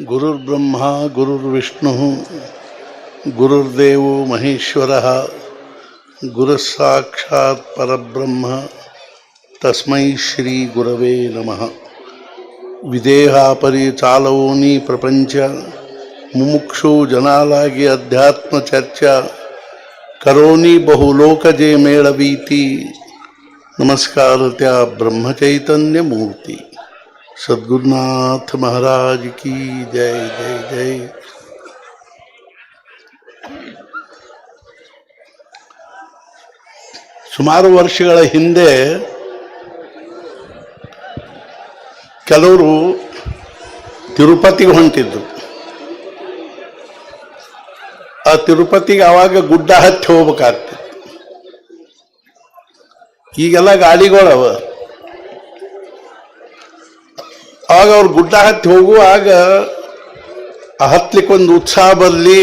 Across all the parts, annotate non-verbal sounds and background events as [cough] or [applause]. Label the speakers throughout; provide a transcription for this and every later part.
Speaker 1: गुरुर्ब्रह्मा, गुरुर्विष्णु, गुरुर्देव महेश्वर गुरुसाक्षात्ब्रह्म तस्म श्री गुरव नम विदेहापरिचालौनी प्रपंच मुमुक्षु जनालागे अध्यात्म चर्चा करोनी बहुलोक जे मेड़वीति नमस्कार त्या ब्रह्मचैतन्यमूर्ति। सद्गुरुनाथ महाराज की जय जय जय ಸುಮಾರು ವರ್ಷಗಳ ಹಿಂದೆ ಕೆಲವರು ತಿರುಪತಿಗೆ ಹೊಂಟಿದ್ರು ಆ ತಿರುಪತಿಗೆ ಆವಾಗ ಗುಡ್ಡ ಹತ್ತಿ ಹೋಗ್ಬೇಕಾಗ್ತಿತ್ತು ಈಗೆಲ್ಲ ಗಾಡಿಗಳವ ಅವ್ರು ಗುಡ್ಡ ಹತ್ತಿ ಹೋಗುವಾಗ ಒಂದು ಉತ್ಸಾಹ ಬರಲಿ,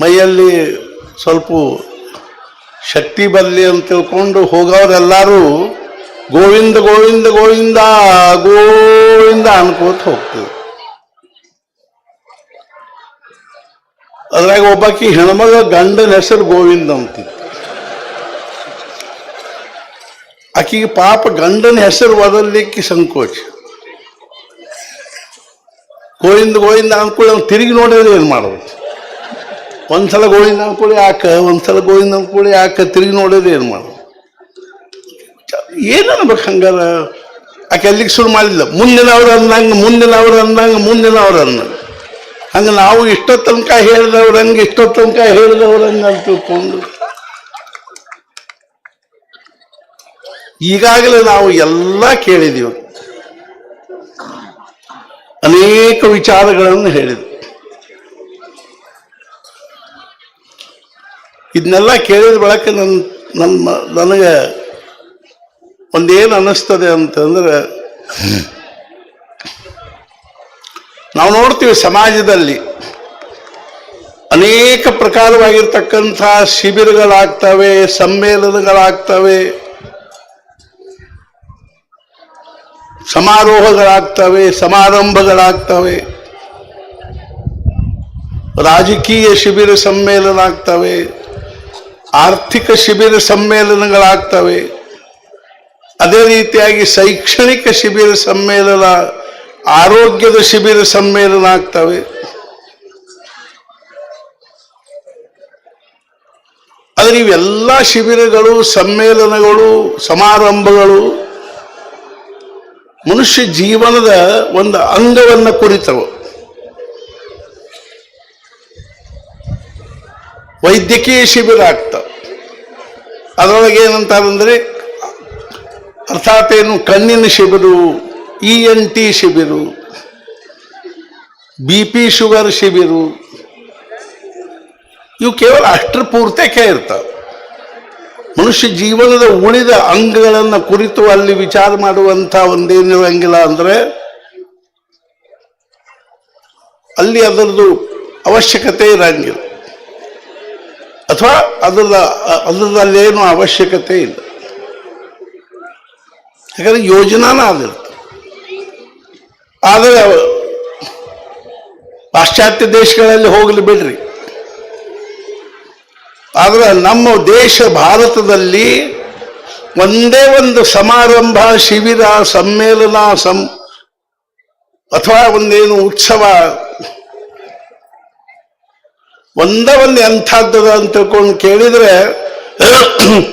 Speaker 1: ಮೈಯಲ್ಲಿ ಸ್ವಲ್ಪ ಶಕ್ತಿ ಬರಲಿ ಅಂತ ತಿಳ್ಕೊಂಡು ಹೋಗೋರೆಲ್ಲರೂ ಗೋವಿಂದ ಗೋವಿಂದ ಗೋವಿಂದ ಗೋವಿಂದ ಅನ್ಕೋತ ಹೋಗ್ತೀವಿ ಅದ್ರಾಗ ಒಬ್ಬಾಕಿ ಹೆಣ್ಮಗ ಗಂಡನ ಹೆಸರು ಗೋವಿಂದ ಅಂತಿತ್ತು ಆಕಿಗೆ ಪಾಪ ಗಂಡನ ಹೆಸರು ಬದಲಿಕ್ಕೆ ಸಂಕೋಚ. ಗೋವಿಂದ ಗೋವಿಂದ ಅಂದ್ಕೊಳ್ಳಿ ಅವ್ನು ತಿರುಗಿ ನೋಡಿದ್ರೆ ಏನು ಮಾಡೋದು? ಒಂದ್ಸಲ ಗೋವಿಂದ ಅಂದ್ಕೊಳ್ಳಿ ಯಾಕ, ಒಂದ್ಸಲ ಗೋವಿಂದ ಅಂದ್ಕೊಳ್ಳಿ ಯಾಕೆ ತಿರುಗಿ ನೋಡಿದ್ರೆ ಏನು ಮಾಡೋದು? ಏನು ಅನ್ಬೇಕು ಹಂಗಾರ? ಆಕೆ ಅಲ್ಲಿಗೆ ಶುರು ಮಾಡಿಲ್ಲ ಮುಂದಿನವ್ರು ಅಂದಂಗೆ, ಮುಂದಿನ ಅವ್ರು ಅಂದಂಗೆ, ಮುಂದಿನ ಅವ್ರು ಅಂದಂಗೆ. ಹಂಗೆ ನಾವು ಇಷ್ಟೋ ತನಕ ಹೇಳಿದವ್ರಂಗೆ ಇಷ್ಟೋ ತನಕ ಹೇಳಿದವ್ರಂಗೆ ಅಂತ ತಿಳ್ಕೊಂಡು. ಈಗಾಗಲೇ ನಾವು ಎಲ್ಲ ಕೇಳಿದೀವಿ. ಅನೇಕ ವಿಚಾರಗಳನ್ನು ಹೇಳಿದರು. ಇದನ್ನೆಲ್ಲ ಕೇಳಿದ ಬಳಕ ನನ್ನ ನಮ್ಮ, ನನಗೆ ಒಂದೇನು ಅನ್ನಿಸ್ತದೆ ಅಂತಂದ್ರೆ, ನಾವು ನೋಡ್ತೀವಿ ಸಮಾಜದಲ್ಲಿ ಅನೇಕ ಪ್ರಕಾರವಾಗಿರ್ತಕ್ಕಂಥ ಶಿಬಿರಗಳಾಗ್ತವೆ, ಸಮ್ಮೇಳನಗಳಾಗ್ತವೆ ಸಮಾರೋಹಗಳಾಗ್ತವೆ, ಸಮಾರಂಭಗಳಾಗ್ತವೆ. ರಾಜಕೀಯ ಶಿಬಿರ ಸಮ್ಮೇಳನ ಆಗ್ತವೆ ಆರ್ಥಿಕ ಶಿಬಿರ ಸಮ್ಮೇಳನಗಳಾಗ್ತವೆ. ಅದೇ ರೀತಿಯಾಗಿ ಶೈಕ್ಷಣಿಕ ಶಿಬಿರ ಸಮ್ಮೇಳನ, ಆರೋಗ್ಯದ ಶಿಬಿರ ಸಮ್ಮೇಳನ ಆಗ್ತವೆ ಆದರೆ ಇವೆಲ್ಲ ಶಿಬಿರಗಳು, ಸಮ್ಮೇಳನಗಳು, ಸಮಾರಂಭಗಳು ಮನುಷ್ಯ ಜೀವನದ ಒಂದು ಅಂಗವನ್ನು ಕುರಿತವು. ವೈದ್ಯಕೀಯ ಶಿಬಿರ ಆಗ್ತವೆ ಅದರೊಳಗೆ ಏನಂತಾರಂದ್ರೆ ಅರ್ಥಾತ್ ಏನು, ಕಣ್ಣಿನ ಶಿಬಿರು ಇ ಎನ್ ಟಿ ಶಿಬಿರು ಬಿ ಪಿ ಶುಗರ್ ಶಿಬಿರು, ಇವು ಕೇವಲ ಅಷ್ಟರ ಪೂರ್ತಿ ಇರ್ತಾವೆ. ಮನುಷ್ಯ ಜೀವನದ ಉಳಿದ ಅಂಗಗಳನ್ನು ಕುರಿತು ಅಲ್ಲಿ ವಿಚಾರ ಮಾಡುವಂಥ ಒಂದೇನಿರಂಗಿಲ್ಲ ಅಂದರೆ ಅಲ್ಲಿ ಅದರದ್ದು ಅವಶ್ಯಕತೆ ಇರಂಗಿಲ್ಲ. ಅಥವಾ ಅದರದ ಅದರದಲ್ಲೇನು ಅವಶ್ಯಕತೆ ಇಲ್ಲ. ಯಾಕಂದ್ರೆ ಯೋಜನಾನ ಆಗಿರುತ್ತೆ ಆದರೆ ಪಾಶ್ಚಾತ್ಯ ದೇಶಗಳಲ್ಲಿ ಹೋಗಲಿ ಬಿಡ್ರಿ. ಆದರೆ ನಮ್ಮ ದೇಶ ಭಾರತದಲ್ಲಿ ಒಂದೇ ಒಂದು ಸಮಾರಂಭ, ಶಿಬಿರ, ಸಮ್ಮೇಳನ, ಸಂ, ಅಥವಾ ಒಂದೇನು ಉತ್ಸವ. ಒಂದೇ ಒಂದು ಎಂಥದ್ದದ ಅಂತ ತಿಳ್ಕೊಂಡು ಕೇಳಿದ್ರೆ [coughs]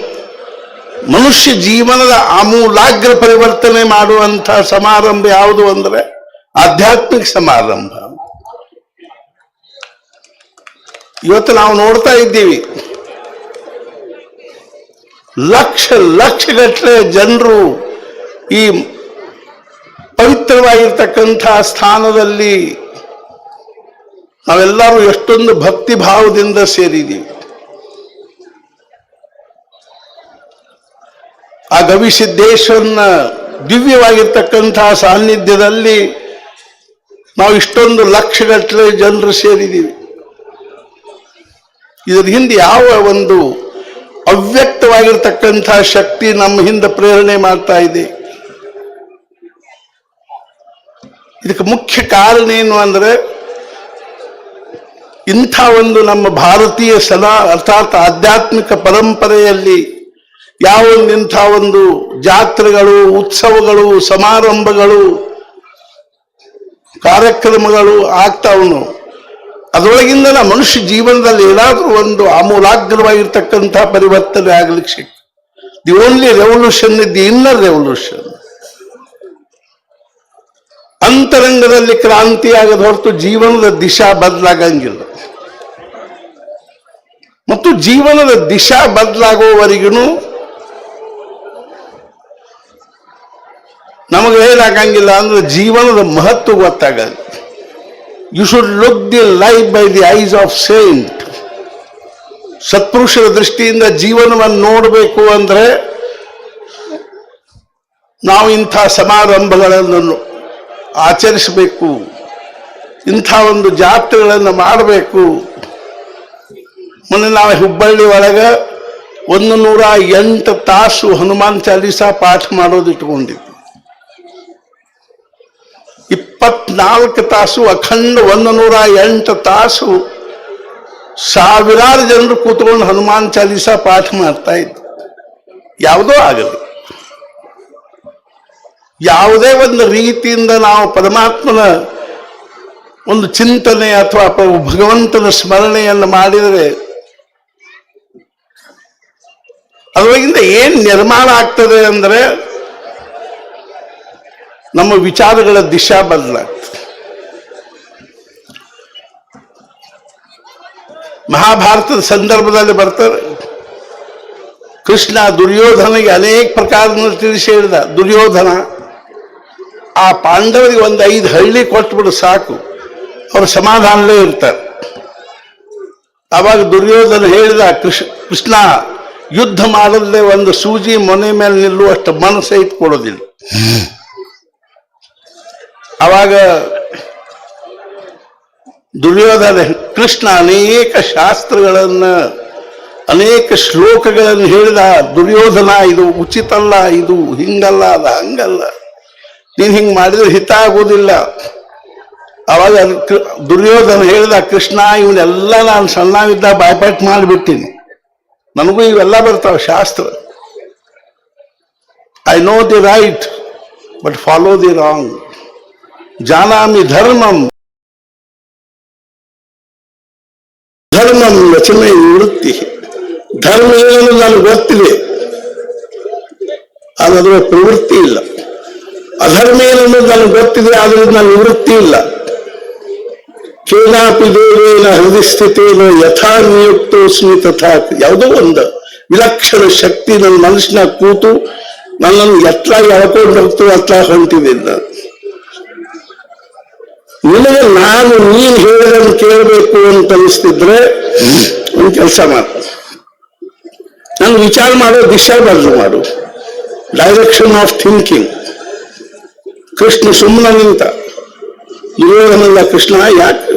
Speaker 1: ಮನುಷ್ಯ ಜೀವನದ ಅಮೂಲಾಗ್ರ ಪರಿವರ್ತನೆ ಮಾಡುವಂಥ ಸಮಾರಂಭ ಯಾವುದು ಅಂದರೆ ಆಧ್ಯಾತ್ಮಿಕ ಸಮಾರಂಭ. ಇವತ್ತು ನಾವು ನೋಡ್ತಾ ಇದ್ದೀವಿ. ಲಕ್ಷ ಲಕ್ಷಗಟ್ಟಲೆ ಜನರು ಈ ಪವಿತ್ರವಾಗಿರ್ತಕ್ಕಂಥ ಸ್ಥಾನದಲ್ಲಿ ನಾವೆಲ್ಲರೂ ಎಷ್ಟೊಂದು ಭಕ್ತಿ ಭಾವದಿಂದ ಸೇರಿದ್ದೀವಿ. ಆ ಗವಿಸಿದ್ದೇಶ್ವರನ ದಿವ್ಯವಾಗಿರ್ತಕ್ಕಂಥ ಸಾನ್ನಿಧ್ಯದಲ್ಲಿ ನಾವು ಇಷ್ಟೊಂದು ಲಕ್ಷಗಟ್ಟಲೆ ಜನರು ಸೇರಿದ್ದೀವಿ. ಇದರ ಹಿಂದೆ ಯಾವ ಒಂದು ಅವ್ಯಕ್ತವಾಗಿರ್ತಕ್ಕಂಥ ಶಕ್ತಿ ನಮ್ಮ ಹಿಂದೆ ಪ್ರೇರಣೆ ಮಾಡ್ತಾ ಇದೆ. ಇದಕ್ಕೆ ಮುಖ್ಯ ಕಾರಣ ಏನು ಅಂದ್ರೆ, ಇಂಥ ಒಂದು ನಮ್ಮ ಭಾರತೀಯ ಸದಾ ಅರ್ಥಾತ್ ಆಧ್ಯಾತ್ಮಿಕ ಪರಂಪರೆಯಲ್ಲಿ ಯಾವ ಇಂಥ ಒಂದು ಜಾತ್ರೆಗಳು, ಉತ್ಸವಗಳು, ಸಮಾರಂಭಗಳು, ಕಾರ್ಯಕ್ರಮಗಳು ಆಗ್ತಾವನು ಅದರೊಳಗಿಂದ ಮನುಷ್ಯ ಜೀವನದಲ್ಲಿ ಏನಾದರೂ ಒಂದು ಆಮೂಲಾಗ್ರವಾಗಿರ್ತಕ್ಕಂಥ ಪರಿವರ್ತನೆ ಆಗ್ಲಿಕ್ಕೆ ಸಿಕ್ತು the only revolution the inner revolution ಅಂತರಂಗದಲ್ಲಿ ಕ್ರಾಂತಿ ಆಗದ ಹೊರತು ಜೀವನದ ದಿಶಾ ಬದಲಾಗಂಗಿಲ್ಲ. ಮತ್ತು ಜೀವನದ ದಿಶಾ ಬದಲಾಗುವವರೆಗೂ ನಮಗೆ ಏನಾಗಂಗಿಲ್ಲ ಅಂದ್ರೆ ಜೀವನದ ಮಹತ್ವ ಗೊತ್ತಾಗಲ್ಲ you should look the life by the eyes of saint ಸತ್ಪುರುಷರ ದೃಷ್ಟಿಯಿಂದ ಜೀವನವನ್ನು ನೋಡಬೇಕು ಅಂದರೆ ನಾವು ಇಂಥ ಸಮಾರಂಭಗಳನ್ನು ಆಚರಿಸಬೇಕು. ಇಂಥ ಒಂದು ಜಾತ್ರೆಗಳನ್ನು ಮಾಡಬೇಕು. ಮೊನ್ನೆ ನಾವು ಹುಬ್ಬಳ್ಳಿ ಒಳಗೆ ಒಂದು ನೂರ ಎಂಟು ತಾಸು ಹನುಮಾನ್ ಚಾಲೀಸ ಪಾಠ ಮಾಡೋದು ಇಟ್ಕೊಂಡಿದ್ವಿ. ಇಪ್ಪತ್ನಾಲ್ಕು ತಾಸು ಅಖಂಡ ಒಂದು ನೂರ ಎಂಟು ತಾಸು ಸಾವಿರಾರು ಜನರು ಕೂತ್ಕೊಂಡು ಹನುಮಾನ್ ಚಾಲೀಸ ಪಾಠ ಮಾಡ್ತಾ ಇದ್ರು. ಯಾವುದೋ ಆಗಲಿ. ಯಾವುದೇ ಒಂದು ರೀತಿಯಿಂದ ನಾವು ಪರಮಾತ್ಮನ ಒಂದು ಚಿಂತನೆ ಅಥವಾ ಭಗವಂತನ ಸ್ಮರಣೆಯನ್ನು ಮಾಡಿದರೆ ಅದರೊಳಗಿಂದ ಏನು ನಿರ್ಮಾಣ ಆಗ್ತದೆ ಅಂದ್ರೆ ನಮ್ಮ ವಿಚಾರಗಳ ದಿಶಾ ಬದಲಾಗ್ತದೆ ಮಹಾಭಾರತದ ಸಂದರ್ಭದಲ್ಲಿ ಬರ್ತಾರೆ. ಕೃಷ್ಣ ದುರ್ಯೋಧನಿಗೆ ಅನೇಕ ಪ್ರಕಾರವನ್ನು ತಿಳಿಸಿ ಹೇಳಿದ. ದುರ್ಯೋಧನ, ಆ ಪಾಂಡವರಿಗೆ ಒಂದು ಐದು ಹಳ್ಳಿ ಕೊಟ್ಬಿಡು ಸಾಕು. ಅವರು ಸಮಾಧಾನಲೇ ಇರ್ತಾರೆ. ಅವಾಗ ದುರ್ಯೋಧನ ಹೇಳಿದ ಕೃಷ್ಣ ಕೃಷ್ಣ, ಯುದ್ಧ ಮಾಡದೆ ಒಂದು ಸೂಜಿ ಮೊನೆ ಮೇಲೆ ನಿಲ್ಲುವಷ್ಟು ಮನಸ್ಸು ಇಟ್ಕೊಡೋದಿಲ್ಲ ಅವಾಗ ದುರ್ಯೋಧನ ಕೃಷ್ಣ ಅನೇಕ ಶಾಸ್ತ್ರಗಳನ್ನ, ಅನೇಕ ಶ್ಲೋಕಗಳನ್ನು ಹೇಳಿದ, ದುರ್ಯೋಧನ ಇದು ಉಚಿತ ಅಲ್ಲ ಇದು ಹಿಂಗಲ್ಲ, ಅದ ಹಂಗಲ್ಲ. ನೀನು ಹಿಂಗೆ ಮಾಡಿದ್ರೆ ಹಿತ ಆಗೋದಿಲ್ಲ. ಅವಾಗ ದುರ್ಯೋಧನ ಹೇಳಿದ, ಕೃಷ್ಣ, ಇವನ್ನೆಲ್ಲ ನಾನು ಸಣ್ಣವಿದ್ದ ಬಾಯ್ಪಾಟ್ ಮಾಡಿಬಿಟ್ಟಿನಿ ನನಗೂ ಇವೆಲ್ಲ ಬರ್ತಾವ ಶಾಸ್ತ್ರ. I know the right but follow the wrong ಜಾನಾಮಿ ಧರ್ಮಂ ಧರ್ಮಂ ರಚನೆ ನಿವೃತ್ತಿ ಧರ್ಮ ಏನು ನನಗೆ ಗೊತ್ತಿದೆ। ಆದರೆ ಪ್ರವೃತ್ತಿ ಇಲ್ಲ। ಅಧರ್ಮ ಏನನ್ನು ನನಗೆ ಗೊತ್ತಿದೆ, ಆದ್ರೆ ನನ್ನ ನಿವೃತ್ತಿ ಇಲ್ಲ। ಕೇನಾಪಿ ದೇವೇನ ಹೃದಯ ಸ್ಥಿತಿಯನ್ನು ಯಥಾ ನಿಯುಕ್ತೋಸ್ಮಿ ತಥಾ ಯಾವುದೋ ಒಂದು ವಿಲಕ್ಷಣ ಶಕ್ತಿ ನನ್ನ ಮನಸ್ಸಿನ ಕೂತು ನನ್ನನ್ನು ಎತ್ತ ಎಳ್ಕೊಂಡು ಹೋಗ್ತದೆ ಅತ್ಲ ಹೊಂಟಿದ್ದೀನಿ ನಾನು ನಿನಗೆ ನಾನು ನೀನ್ ಹೇಳಿದನ್ನು ಕೇಳಬೇಕು ಅಂತ ಅನಿಸ್ತಿದ್ರೆ ಒಂದು ಕೆಲಸ ಮಾಡು. ನಾನು ವಿಚಾರ ಮಾಡೋ ದಿಶಾ ಬದಲು ಮಾಡು. ಡೈರೆಕ್ಷನ್ ಆಫ್ ಥಿಂಕಿಂಗ್ ಕೃಷ್ಣ ಸುಮ್ಮನೆ ನಿಂತ. ಇರೋದನ್ನೆಲ್ಲ ಕೃಷ್ಣ ಯಾಕೆ?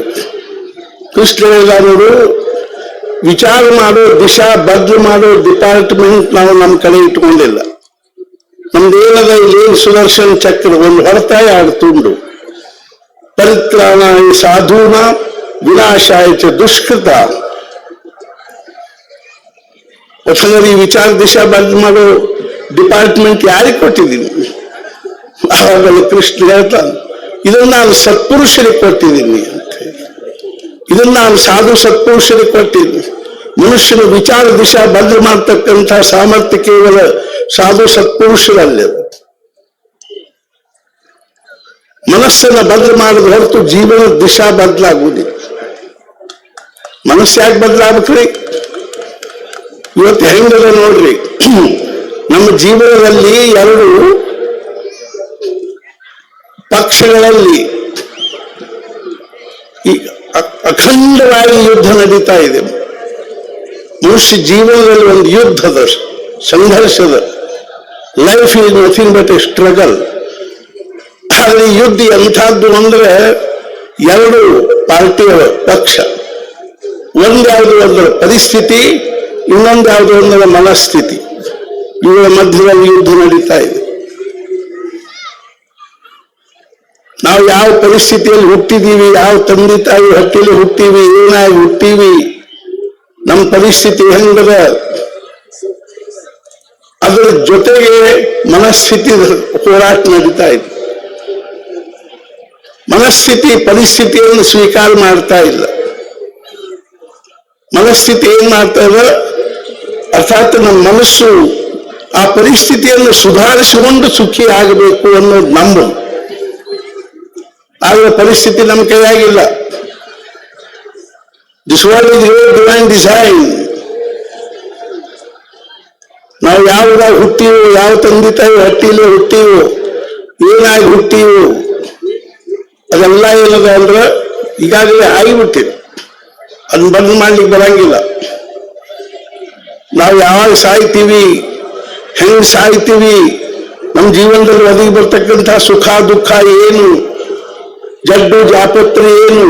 Speaker 1: ಕೃಷ್ಣ ಹೇಳಿದವರು ವಿಚಾರ ಮಾಡೋ ದಿಶಾ ಬದಲು ಮಾಡೋ ಡಿಪಾರ್ಟ್ಮೆಂಟ್ ನಾವು ನಮ್ಮ ಕಡೆ ಇಟ್ಕೊಂಡಿಲ್ಲ. ನಮ್ದೇನದ ಇಲ್ಲಿ ಸುದರ್ಶನ್ ಚಕ್ರ, ಒಂದು ಹೊರತಾಯ ಎರಡು ಪರಿತ್ರಾಣಾಯ ಸಾಧೂನ ಚ ದುಷ್ಕೃತ. ಈ ವಿಚಾರ ದಿಶಾ ಬಂದ್ ಮಾಡೋ ಡಿಪಾರ್ಟ್ಮೆಂಟ್ ಯಾರಿಗೆ ಕೊಟ್ಟಿದ್ದೀನಿ? ಆವಾಗಲೂ ಕೃಷ್ಣ ಹೇಳ್ತಾನೆ, ಇದನ್ನ ನಾನು ಸತ್ಪುರುಷರಿಗೆ ಕೊಟ್ಟಿದ್ದೀನಿ ಅಂತ. ಇದನ್ನ ನಾನು ಸಾಧು ಸತ್ಪುರುಷರಿಗೆ ಕೊಟ್ಟಿದ್ದೀನಿ. ಮನುಷ್ಯನ ವಿಚಾರ ದಿಶಾ ಬದಲು ಮಾಡ್ತಕ್ಕಂಥ ಸಾಮರ್ಥ್ಯ ಕೇವಲ ಸಾಧು ಸತ್ಪುರುಷರಲ್ಲಿ ಅದು. ಮನಸ್ಸನ್ನ ಬದಲು ಮಾಡಿದ ಹೊರತು ಜೀವನ ದಿಶಾ ಬದಲಾಗುವುದಿಲ್ಲ. ಮನಸ್ಸು ಯಾಕೆ ಬದಲಾಗ್ಬೇಕ್ರಿ? ಇವತ್ತು ಹೆಂಗದ ನೋಡ್ರಿ? ನಮ್ಮ ಜೀವನದಲ್ಲಿ ಎರಡು ಪಕ್ಷಗಳಲ್ಲಿ ಈ ಅಖಂಡವಾಗಿ ಯುದ್ಧ ನಡೀತಾ ಇದೆ. ಮನುಷ್ಯ ಜೀವನದಲ್ಲಿ ಒಂದು ಯುದ್ಧದ ಸಂಘರ್ಷದ. Life is nothing but a struggle ಈ ಯುದ್ಧ ಎಂಥದ್ದು ಅಂದ್ರೆ ಎರಡು ಪಾರ್ಟಿಯ ಪಕ್ಷ. ಒಂದ್ಯಾವುದು ಒಂದರ ಪರಿಸ್ಥಿತಿ ಇನ್ನೊಂದ್ಯಾವುದು ಒಂದರ ಮನಸ್ಥಿತಿ. ಇವುಗಳ ಮಧ್ಯದಲ್ಲಿ ಯುದ್ಧ ನಡೀತಾ ಇದೆ. ನಾವು ಯಾವ ಪರಿಸ್ಥಿತಿಯಲ್ಲಿ ಹುಟ್ಟಿದೀವಿ, ಯಾವ ತಂದೆ ತಾಯಿ ಹೊಟ್ಟೆಯಲ್ಲಿ ಹುಟ್ಟಿವಿ, ಏನಾಗಿ ಹುಟ್ಟೀವಿ, ನಮ್ಮ ಪರಿಸ್ಥಿತಿ ಹೆಂಗದ? ಅದರ ಜೊತೆಗೆ ಮನಸ್ಥಿತಿ ಹೋರಾಟ ನಡೀತಾ ಇದೆ. ಮನಸ್ಥಿತಿ ಪರಿಸ್ಥಿತಿಯನ್ನು ಸ್ವೀಕಾರ ಮಾಡ್ತಾ ಇಲ್ಲ. ಮನಸ್ಥಿತಿ ಏನ್ ಮಾಡ್ತಾ ಇಲ್ಲ ಅರ್ಥಾತ್ ನಮ್ಮ ಮನಸ್ಸು ಆ ಪರಿಸ್ಥಿತಿಯನ್ನು ಸುಧಾರಿಸಿಕೊಂಡು ಸುಖಿ ಆಗಬೇಕು ಅನ್ನೋದು ನಂಬು. ಆದ್ರೆ ಪರಿಸ್ಥಿತಿ ನಮ್ಮ ಕೈಯಾಗಿಲ್ಲ. This world is divine design ನಾವು ಯಾವ್ದಾಗ ಹುಟ್ಟಿವು, ಯಾವ ತಂದೆ ತಾಯಿ ಹುಟ್ಟಿವು, ಏನಾಗಿ ಹುಟ್ಟಿವು ಅದೆಲ್ಲ ಏನದ ಅಂದ್ರೆ ಈಗಾಗಲೇ ಆಗಿಬಿಟ್ಟಿದೆ ಅದನ್ನ ಬಂದ್ ಮಾಡ್ಲಿಕ್ಕೆ ಬರಂಗಿಲ್ಲ. ನಾವು ಯಾವಾಗ ಸಾಯ್ತೀವಿ, ಹೆಂಗ್ ಸಾಯ್ತೀವಿ ನಮ್ಮ ಜೀವನದಲ್ಲಿ ಒದಗಿ ಬರ್ತಕ್ಕಂಥ ಸುಖ, ದುಃಖ ಏನು, ಜಡ್ಡು, ಜಾಪತ್ರೆ ಏನು?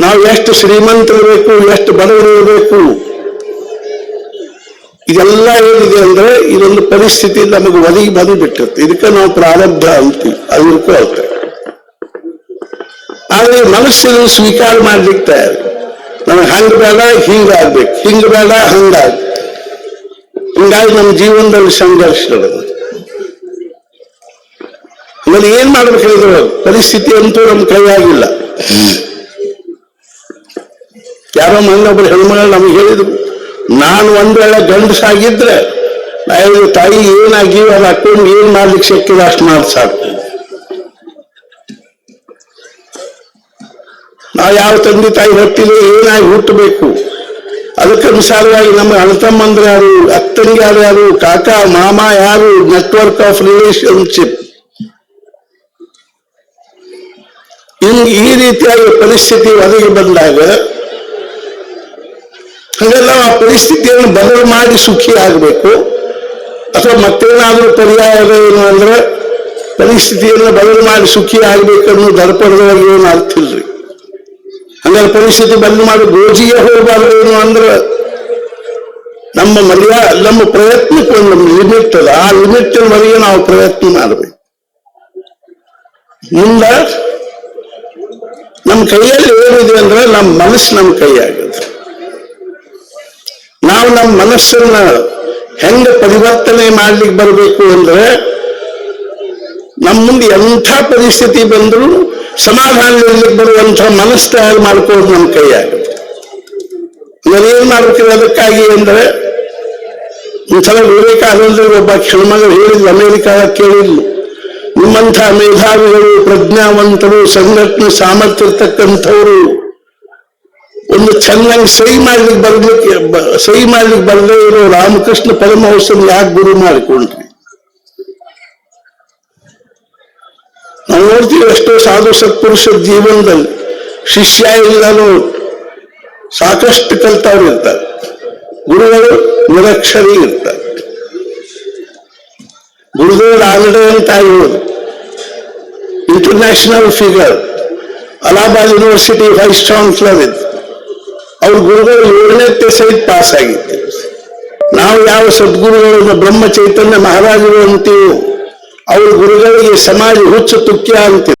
Speaker 1: ನಾವು ಎಷ್ಟು ಶ್ರೀಮಂತರಬೇಕು ಎಷ್ಟು ಬಡವರಿರಬೇಕು? ಇದೆಲ್ಲ ಏನಿದೆ ಅಂದ್ರೆ ಇದೊಂದು ಪರಿಸ್ಥಿತಿ ನಮಗೆ ಒದಗಿ ಬಂದ್ಬಿಟ್ಟಿರುತ್ತೆ. ಇದಕ್ಕೆ ನಾವು ಪ್ರಾರಬ್ಧ ಅಂತೀವಿ ಅದು ಇರ್ಕೊಳ್ತೇವೆ ಆದ್ರೆ ಮನುಷ್ಯನು ಸ್ವೀಕಾರ ಮಾಡ್ಲಿಕ್ಕೆ ತಯಾರಿ. ನಮಗೆ ಹಂಗ ಬೇಡ ಹಿಂಗಾಗ್ಬೇಕು ಹಿಂಗ ಬೇಡ ಹಂಗಾಗ ಹಿಂಗಾಗಿ ನಮ್ಮ ಜೀವನದಲ್ಲಿ ಸಂಘರ್ಷ ಆಮೇಲೆ ಏನ್ ಮಾಡ್ಬೇಕು ಹೇಳಿದ್ರು? ಪರಿಸ್ಥಿತಿ ಅಂತೂ ನಮ್ಮ ಕೈಯಾಗಿಲ್ಲ. ಯಾರೋ ಮೊನ್ನೊಬ್ರು ಹೆಣ್ಮಗಳು ನಮಗೆ ಹೇಳಿದ್ರು. ನಾನು ಒಂದ್ ವೇಳೆ ಗಂಡಸಾಗಿದ್ರೆ ನಾವು ತಾಯಿ ಏನಾಗಿ ಅದು ಹಾಕೊಂಡು ಏನ್ ಮಾಡ್ಲಿಕ್ಕೆ ಸಿಕ್ಕಿದ ಅಷ್ಟು ಮಾಡಿ ಸಾಕು. ನಾವು ಯಾವ ತಂದೆ ತಾಯಿ ಹೊಟ್ಟಿದ್ರೆ ಏನಾಗಿ ಹುಟ್ಟಬೇಕು? ಅದಕ್ಕನುಸಾರವಾಗಿ ನಮ್ಮ ಅಣ್ಣತಮ್ಮಂದ್ರೆ ಯಾರು ಅತ್ತನಿಗೆ ಯಾರು ಯಾರು ಕಾಕ, ಮಾಮ ಯಾರು ನೆಟ್ವರ್ಕ್ ಆಫ್ ರಿಲೇಶನ್ಶಿಪ್ ಈ ರೀತಿಯಾಗಿ ಪರಿಸ್ಥಿತಿ ಒದಗಿ ಬಂದಾಗ ಹಾಗೆಲ್ಲ ಆ ಪರಿಸ್ಥಿತಿಯನ್ನು ಬದಲು ಮಾಡಿ ಸುಖಿ ಆಗಬೇಕು. ಅಥವಾ ಮತ್ತೇನಾದರೂ ಪರ್ಯಾಯ ಏನು ಅಂದ್ರೆ ಪರಿಸ್ಥಿತಿಯನ್ನು ಬದಲು ಮಾಡಿ ಸುಖಿ ಆಗ್ಬೇಕನ್ನೋ ದರ್ಪಣದೊಳಗೆ ಏನು ಅರ್ಥ ಇಲ್ರಿ ಹಂಗಾರೆ ಪರಿಸ್ಥಿತಿ ಬದಲು ಮಾಡಿ ಗೋಜಿಗೆ ಹೋಗಬಾರ್ದು ಏನು ಅಂದ್ರೆ ನಮ್ಮ ಮರ್ಯಾ, ನಮ್ಮ ಪ್ರಯತ್ನಕ್ಕೆ ಒಂದು ಲಿಮಿಟ್ ಅದ. ಆ ಲಿಮಿಟ್ ವರೆಗೆ ನಾವು ಪ್ರಯತ್ನ ಮಾಡಬೇಕು. ಮುಂದ ನಮ್ಮ ಕೈಯಲ್ಲಿ ಏನಿದೆ ಅಂದ್ರೆ ನಮ್ಮ ಮನಸ್ಸು ನಮ್ಮ ಕೈಯಾಗದು ನಾವು ನಮ್ಮ ಮನಸ್ಸನ್ನ ಹೆಂಗ ಪರಿವರ್ತನೆ ಮಾಡ್ಲಿಕ್ಕೆ ಬರಬೇಕು ಅಂದ್ರೆ ನಮ್ಮ ಮುಂದೆ ಎಂಥ ಪರಿಸ್ಥಿತಿ ಬಂದರೂ ಸಮಾಧಾನ ಇರ್ಲಿಕ್ಕೆ ಬರುವಂಥ ಮನಸ್ಸು ತಯಾರು ಮಾಡ್ಕೊಳ್ಳೋದು ನಮ್ಮ ಕೈಯಾಗುತ್ತೆ ನಾವೇನ್ ಮಾಡ್ಬೇಕು ಅದಕ್ಕಾಗಿ ಅಂದ್ರೆ ಒಂದ್ಸಲ ವಿವೇಕಾನಂದರು ಒಬ್ಬ ಕ್ಷಣಮಗಳು ಹೇಳಿದ್ಲು ಅಮೆರಿಕಾದ ಕೇಳಿದ್ಲು. ನಿಮ್ಮಂಥ ಮೇಧಾವಿಗಳು, ಪ್ರಜ್ಞಾವಂತರು, ಸಂಘಟನೆ ಸಾಮರ್ಥ್ಯ ಇರ್ತಕ್ಕಂಥವ್ರು ಒಂದು ಚೆನ್ನಾಗಿ ಸಹಿ ಮಾಡ್ಲಿಕ್ಕೆ ಬರ್ಲಿಕ್ಕೆ ಸಹಿ ಮಾಡ್ಲಿಕ್ಕೆ ಬರದೇ ಇರೋ ರಾಮಕೃಷ್ಣ ಪರಮಹಂಸನ್ ಯಾಕೆ ಗುರು ಮಾಡಿಕೊಂಡ್ರಿ? ನಾವು ನೋಡ್ತೀವಿ ಎಷ್ಟೋ ಸಾಧು ಸತ್ಪುರುಷರ ಜೀವನದಲ್ಲಿ ಶಿಷ್ಯ ಇಲ್ಲದಲು ಸಾಕಷ್ಟು ಕಲ್ತವ್ರು ಇರ್ತಾರೆ. ಗುರುಗಳು ನಿರಕ್ಷರಿ ಇರ್ತಾರೆ. ಗುರುದೇವರು ಆಗಡೆ ಅಂತ ಹೇಳೋದು international figure Allahabad university vice chancellor ಇದ್ದು. ಅವ್ರ ಗುರುಗಳು ಏಳನೇ ಸಹಿತ ಪಾಸ್ ಆಗಿತ್ತು ನಾವು ಯಾವ ಸದ್ಗುರುಗಳನ್ನು ಬ್ರಹ್ಮ ಚೈತನ್ಯ ಮಹಾರಾಜರು ಅಂತೀವೋ, ಅವ್ರ ಗುರುಗಳಿಗೆ ಸಮಾಜ ಹುಚ್ಚು ತುಕ್ಯ ಅಂತೀವಿ.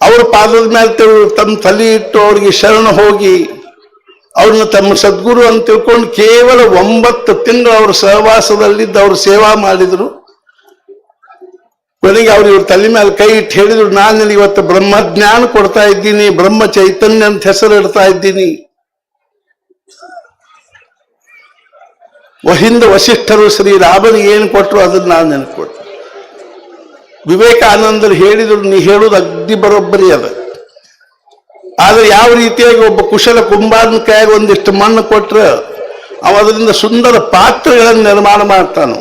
Speaker 1: ಅವ್ರ ಪಾದದ ಮೇಲೆ ತಮ್ಮ ತಲೆ ಇಟ್ಟು ಅವ್ರಿಗೆ ಶರಣ ಹೋಗಿ ಅವ್ರನ್ನ ತಮ್ಮ ಸದ್ಗುರು ಅಂತ ತಿಳ್ಕೊಂಡು ಕೇವಲ ಒಂಬತ್ತು ತಿಂಗಳು ಅವ್ರ ಸಹವಾಸದಲ್ಲಿದ್ದು ಅವ್ರ ಸೇವಾ ಮಾಡಿದ್ರು. ಕೊನೆಗೆ ಅವ್ರು ಇವ್ರ ತಲೆ ಮೇಲೆ ಕೈ ಇಟ್ಟು ಹೇಳಿದ್ರು, ನಾನು ನಿನಗೆ ಇವತ್ತು ಬ್ರಹ್ಮ ಜ್ಞಾನ ಕೊಡ್ತಾ ಇದ್ದೀನಿ ಬ್ರಹ್ಮ ಚೈತನ್ಯ ಅಂತ ಹೆಸರು ಇಡ್ತಾ ಇದ್ದೀನಿ. ವಹಿಂದ ವಶಿಷ್ಠರು ಶ್ರೀ ರಾಮನಿಗೆ ಏನು ಕೊಟ್ಟರು ಅದನ್ನ ನಾನು ನೆನಪು ವಿವೇಕಾನಂದರು ಹೇಳಿದ್ರು, ನೀ ಹೇಳುದು ಅಗ್ದಿ ಬರೋಬ್ಬರಿ ಅದ. ಆದ್ರೆ ಯಾವ ರೀತಿಯಾಗಿ ಒಬ್ಬ ಕುಶಲ ಕುಂಬಾರನ ಕೈಯಾಗ ಒಂದಿಷ್ಟು ಮಣ್ಣು ಕೊಟ್ಟರೆ ಅವ ಅದರಿಂದ ಸುಂದರ ಪಾತ್ರೆಗಳನ್ನು ನಿರ್ಮಾಣ ಮಾಡ್ತಾನು.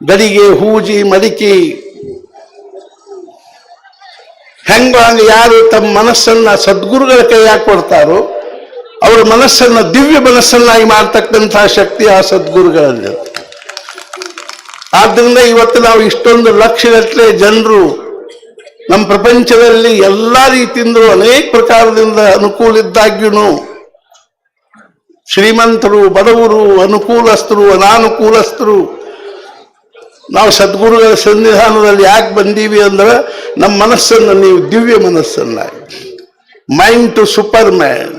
Speaker 1: ಗಡಿಗೆ, ಹೂಜಿ, ಮಡಿಕೆ ಹೆಂಗ ಹಂಗ ಯಾರು ತಮ್ಮ ಮನಸ್ಸನ್ನ ಸದ್ಗುರುಗಳ ಕೈಯಾಗ ಕೊಡ್ತಾರೋ, ಅವರ ಮನಸ್ಸನ್ನ ದಿವ್ಯ ಮನಸ್ಸನ್ನಾಗಿ ಮಾಡ್ತಕ್ಕಂತಹ ಶಕ್ತಿ ಆ ಸದ್ಗುರುಗಳಲ್ಲಿ ಆದ್ದರಿಂದ ಇವತ್ತು ನಾವು ಇಷ್ಟೊಂದು ಲಕ್ಷಗಟ್ಟಲೆ ಜನರು ನಮ್ಮ ಪ್ರಪಂಚದಲ್ಲಿ ಎಲ್ಲಾ ರೀತಿಯಿಂದಲೂ ಅನೇಕ ಪ್ರಕಾರದಿಂದ ಅನುಕೂಲ ಇದ್ದಾಗ್ಯೂ ಶ್ರೀಮಂತರು, ಬಡವರು, ಅನುಕೂಲಸ್ಥರು, ಅನಾನುಕೂಲಸ್ಥರು ನಾವು ಸದ್ಗುರುಗಳ ಸನ್ನಿಧಾನದಲ್ಲಿ ಯಾಕೆ ಬಂದೀವಿ ಅಂದ್ರೆ ನಮ್ಮ ಮನಸ್ಸನ್ನು ನೀವು ದಿವ್ಯ ಮನಸ್ಸನ್ನ mind to superman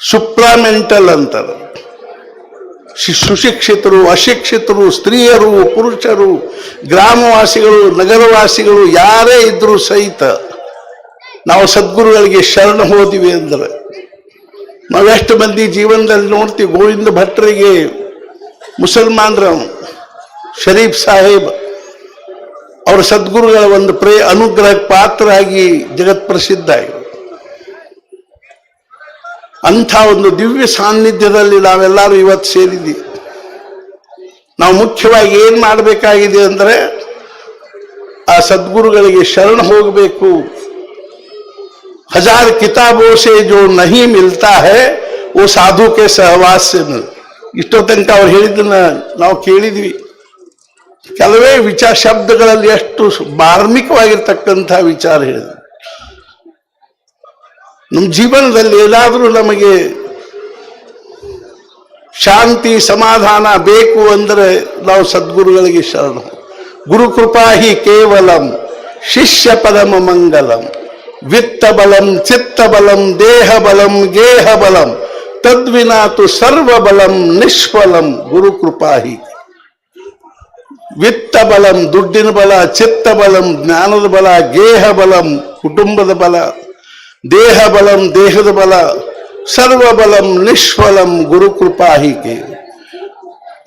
Speaker 1: supramental ಅಂತಾರೆ ಸುಶಿಕ್ಷಿತರು, ಅಶಿಕ್ಷಿತರು, ಸ್ತ್ರೀಯರು, ಪುರುಷರು, ಗ್ರಾಮವಾಸಿಗಳು, ನಗರವಾಸಿಗಳು ಯಾರೇ ಇದ್ರೂ ಸಹಿತ ನಾವು ಸದ್ಗುರುಗಳಿಗೆ ಶರಣ ಹೋದಿವಿ ಅಂದ್ರೆ. ನಾವೆಷ್ಟು ಮಂದಿ ಜೀವನದಲ್ಲಿ ನೋಡ್ತೀವಿ ಗೋವಿಂದ ಭಟ್ರಿಗೆ ಮುಸಲ್ಮಾನರ ಶರೀಫ್ ಸಾಹೇಬ್ ಅವರ ಸದ್ಗುರುಗಳ ಒಂದು ಪ್ರೇ ಅನುಗ್ರಹ ಪಾತ್ರರಾಗಿ ಜಗತ್ ಪ್ರಸಿದ್ಧ ಇವರು. ಅಂಥ ಒಂದು ದಿವ್ಯ ಸಾನ್ನಿಧ್ಯದಲ್ಲಿ ನಾವೆಲ್ಲರೂ ಇವತ್ತು ಸೇರಿದ್ದೀವಿ ನಾವು ಮುಖ್ಯವಾಗಿ ಏನು ಮಾಡಬೇಕಾಗಿದೆ ಅಂದರೆ ಆ ಸದ್ಗುರುಗಳಿಗೆ ಶರಣ ಹೋಗಬೇಕು. ಹಜಾರ್ ಕಿತಾಬೋಸೆ ಜೋ ನಹಿ ಮಿಲ್ತಾ ಹೇ, ಓ ಸಾಧು ಕೆ ಸಹವಾಸ ಇಷ್ಟೋ ತನಕ ಅವ್ರು ಹೇಳಿದ್ದನ್ನ ನಾವು ಕೇಳಿದ್ವಿ. ಕೆಲವೇ ವಿಚಾರ ಶಬ್ದಗಳಲ್ಲಿ ಎಷ್ಟು ಮಾರ್ಮಿಕವಾಗಿರ್ತಕ್ಕಂಥ ವಿಚಾರ ಹೇಳಿದ್ರು. ನಮ್ಮ ಜೀವನದಲ್ಲಿ ಏನಾದರೂ ನಮಗೆ ಶಾಂತಿ, ಸಮಾಧಾನ ಬೇಕು ಅಂದರೆ ನಾವು ಸದ್ಗುರುಗಳಿಗೆ ಶರಣ. ಗುರು ಕೃಪಾ ಹಿ ಕೇವಲಂ, ಶಿಷ್ಯ ಪದಮ ಮಂಗಲಂ, ವಿತ್ತ ಬಲಂ, ಚಿತ್ತ ಬಲಂ, ದೇಹ ಬಲಂ, ಗೇಹ ಬಲಂ ತದ್ವಿನಾತು ಸರ್ವಬಲಂ ನಿಷ್ಫಲಂ ಗುರು ಕೃಪಾಹಿ ವಿತ್ತ ಬಲಂ, ದುಡ್ಡಿನ ಬಲ, ಚಿತ್ತ ಬಲಂ, ಜ್ಞಾನದ ಬಲ, ಗೇಹ ಬಲಂ, ಕುಟುಂಬದ ಬಲ, ದೇಹ ಬಲಂ, ದೇಹದ ಬಲ, ಸರ್ವಬಲಂ ನಿಷ್ಫಲಂ ಗುರು ಕೃಪಾಹಿಕೆ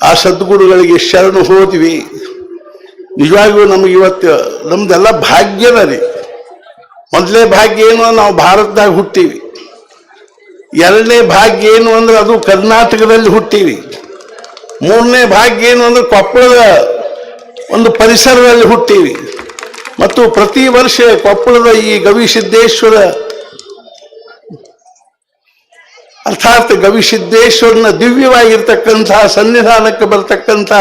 Speaker 1: ಆ ಸದ್ಗುರುಗಳಿಗೆ ಶರಣು ಹೋದ್ವಿ. ನಿಜವಾಗಿಯೂ ನಮಗೆ ಇವತ್ತು ನಮ್ದೆಲ್ಲ ಭಾಗ್ಯನ ರೀ. ಮೊದಲೇ ಭಾಗ್ಯ ಏನು? ನಾವು ಭಾರತದಾಗ ಹುಟ್ಟೀವಿ. ಎರಡನೇ ಭಾಗ್ಯ ಏನು ಅಂದ್ರೆ ಅದು ಕರ್ನಾಟಕದಲ್ಲಿ ಹುಟ್ಟೀವಿ. ಮೂರನೇ ಭಾಗ್ಯ ಏನು ಅಂದ್ರೆ ಕೊಪ್ಪಳದ ಒಂದು ಪರಿಸರದಲ್ಲಿ ಹುಟ್ಟೀವಿ. ಮತ್ತು ಪ್ರತಿ ವರ್ಷ ಕೊಪ್ಪಳದ ಈ ಗವಿಸಿದ್ದೇಶ್ವರ ಅರ್ಥಾತ್ ಗವಿಸಿದ್ದೇಶ್ವರನ ದಿವ್ಯವಾಗಿರ್ತಕ್ಕಂತಹ ಸನ್ನಿಧಾನಕ್ಕೆ ಬರ್ತಕ್ಕಂಥ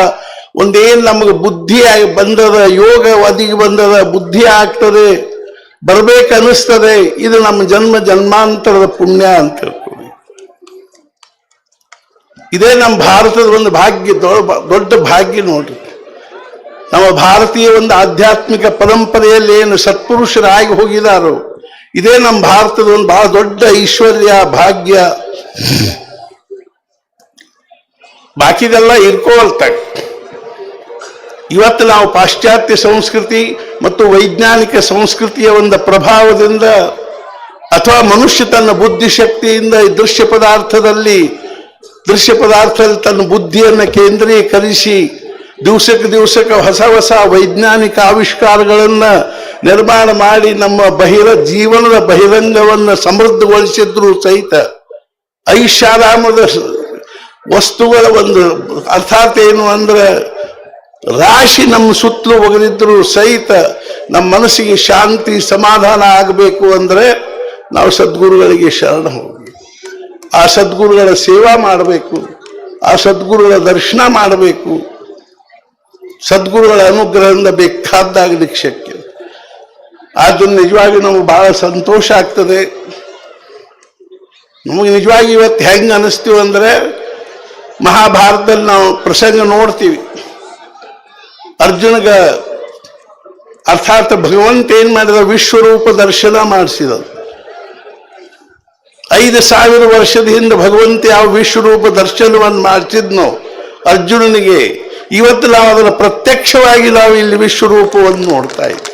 Speaker 1: ಒಂದೇನ್ ನಮಗೆ ಬುದ್ಧಿ ಆಗಿ ಬಂದದ, ಯೋಗ ಒದಗಿ ಬಂದದ, ಬುದ್ಧಿ ಆಗ್ತದೆ, ಬರ್ಬೇಕನ್ನಿಸ್ತದೆ, ಇದು ನಮ್ಮ ಜನ್ಮ ಜನ್ಮಾಂತರದ ಪುಣ್ಯ ಅಂತ. ಇದೇ ನಮ್ಮ ಭಾರತದ ಒಂದು ಭಾಗ್ಯ, ದೊಡ್ಡ ಭಾಗ್ಯ ನೋಡ್ರಿ. ನಮ್ಮ ಭಾರತೀಯ ಒಂದು ಆಧ್ಯಾತ್ಮಿಕ ಪರಂಪರೆಯಲ್ಲಿ ಏನು ಸತ್ಪುರುಷರಾಗಿ ಹೋಗಿದಾರೋ, ಇದೇ ನಮ್ಮ ಭಾರತದ ಒಂದು ಬಹಳ ದೊಡ್ಡ ಐಶ್ವರ್ಯ, ಭಾಗ್ಯ. ಬಾಕಿದೆಲ್ಲ ಇರ್ಕೋಲ್ತ ಇವತ್ತು ನಾವು ಪಾಶ್ಚಾತ್ಯ ಸಂಸ್ಕೃತಿ ಮತ್ತು ವೈಜ್ಞಾನಿಕ ಸಂಸ್ಕೃತಿಯ ಒಂದು ಪ್ರಭಾವದಿಂದ ಅಥವಾ ಮನುಷ್ಯ ತನ್ನ ಬುದ್ಧಿಶಕ್ತಿಯಿಂದ ಈ ದೃಶ್ಯ ಪದಾರ್ಥದಲ್ಲಿ ದೃಶ್ಯ ಪದಾರ್ಥದಲ್ಲಿ ತನ್ನ ಬುದ್ಧಿಯನ್ನು ಕೇಂದ್ರೀಕರಿಸಿ ದಿವಸಕ್ಕೆ ದಿವಸಕ್ಕೆ ಹೊಸ ಹೊಸ ವೈಜ್ಞಾನಿಕ ಆವಿಷ್ಕಾರಗಳನ್ನು ನಿರ್ಮಾಣ ಮಾಡಿ ನಮ್ಮ ಬಹಿರ ಜೀವನದ ಬಹಿರಂಗವನ್ನು ಸಮೃದ್ಧಗೊಳಿಸಿದ್ರು ಸಹಿತ ಐಷಾರಾಮದ ವಸ್ತುಗಳ ಒಂದು ಅರ್ಥಾತ್ ಏನು ಅಂದ್ರೆ ರಾಶಿ ನಮ್ಮ ಸುತ್ತಲೂ ಒಗೆದಿದ್ರು ಸಹಿತ ನಮ್ಮ ಮನಸ್ಸಿಗೆ ಶಾಂತಿ ಸಮಾಧಾನ ಆಗಬೇಕು ಅಂದ್ರೆ ನಾವು ಸದ್ಗುರುಗಳಿಗೆ ಶರಣ ಹೋಗಿ ಆ ಸದ್ಗುರುಗಳ ಸೇವಾ ಮಾಡಬೇಕು, ಆ ಸದ್ಗುರುಗಳ ದರ್ಶನ ಮಾಡಬೇಕು. ಸದ್ಗುರುಗಳ ಅನುಗ್ರಹದಿಂದ ಬೇಕಾದಾಗಲಿಕ್ಕೆ ಶಕ್ಯ ಅದು ನಿಜವಾಗಿ ನಮಗೆ ಬಹಳ ಸಂತೋಷ ಆಗ್ತದೆ. ನಮಗೆ ನಿಜವಾಗಿ ಇವತ್ತು ಹೆಂಗೆ ಅನಿಸ್ತೀವಿ ಅಂದರೆ ಮಹಾಭಾರತದಲ್ಲಿ ನಾವು ಪ್ರಸಂಗ ನೋಡ್ತೀವಿ. ಅರ್ಜುನಗ ಅರ್ಥಾತ್ ಭಗವಂತ ಏನು ಮಾಡಿದ ವಿಶ್ವರೂಪ ದರ್ಶನ ಮಾಡಿಸಿದ ಐದು ಸಾವಿರ ವರ್ಷದ ಹಿಂದೆ ಭಗವಂತ ಯಾವ ವಿಶ್ವರೂಪ ದರ್ಶನವನ್ನು ಮಾಡ್ತಿದ್ನೋ ಅರ್ಜುನನಿಗೆ, ಇವತ್ತು ನಾವು ಅದರ ಪ್ರತ್ಯಕ್ಷವಾಗಿ ನಾವು ಇಲ್ಲಿ ವಿಶ್ವರೂಪವನ್ನು ನೋಡ್ತಾ ಇದ್ದೀವಿ.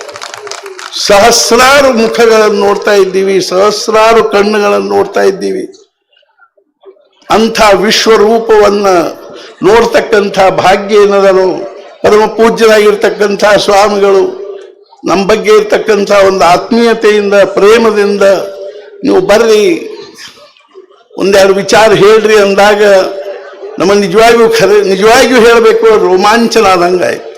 Speaker 1: ಸಹಸ್ರಾರು ಮುಖಗಳನ್ನು ನೋಡ್ತಾ ಇದ್ದೀವಿ, ಸಹಸ್ರಾರು ಕಣ್ಣುಗಳನ್ನು ನೋಡ್ತಾ ಇದ್ದೀವಿ. ಅಂಥ ವಿಶ್ವರೂಪವನ್ನು ನೋಡ್ತಕ್ಕಂಥ ಭಾಗ್ಯ ಏನದನು ಪರಮ ಪೂಜ್ಯರಾಗಿರ್ತಕ್ಕಂಥ ಸ್ವಾಮಿಗಳು, ನಮ್ಮ ಬಗ್ಗೆ ಇರ್ತಕ್ಕಂಥ ಒಂದು ಆತ್ಮೀಯತೆಯಿಂದ, ಪ್ರೇಮದಿಂದ ನೀವು ಬರ್ರಿ. ಒಂದೆರಡು ವಿಚಾರ ಹೇಳ್ರಿ ಅಂದಾಗ ನಮ್ಮ ನಿಜವಾಗಿಯೂ ಖರೆ, ನಿಜವಾಗಿಯೂ ಹೇಳಬೇಕು ರೋಮಾಂಚನ ಆದಂಗಾಯ್ತು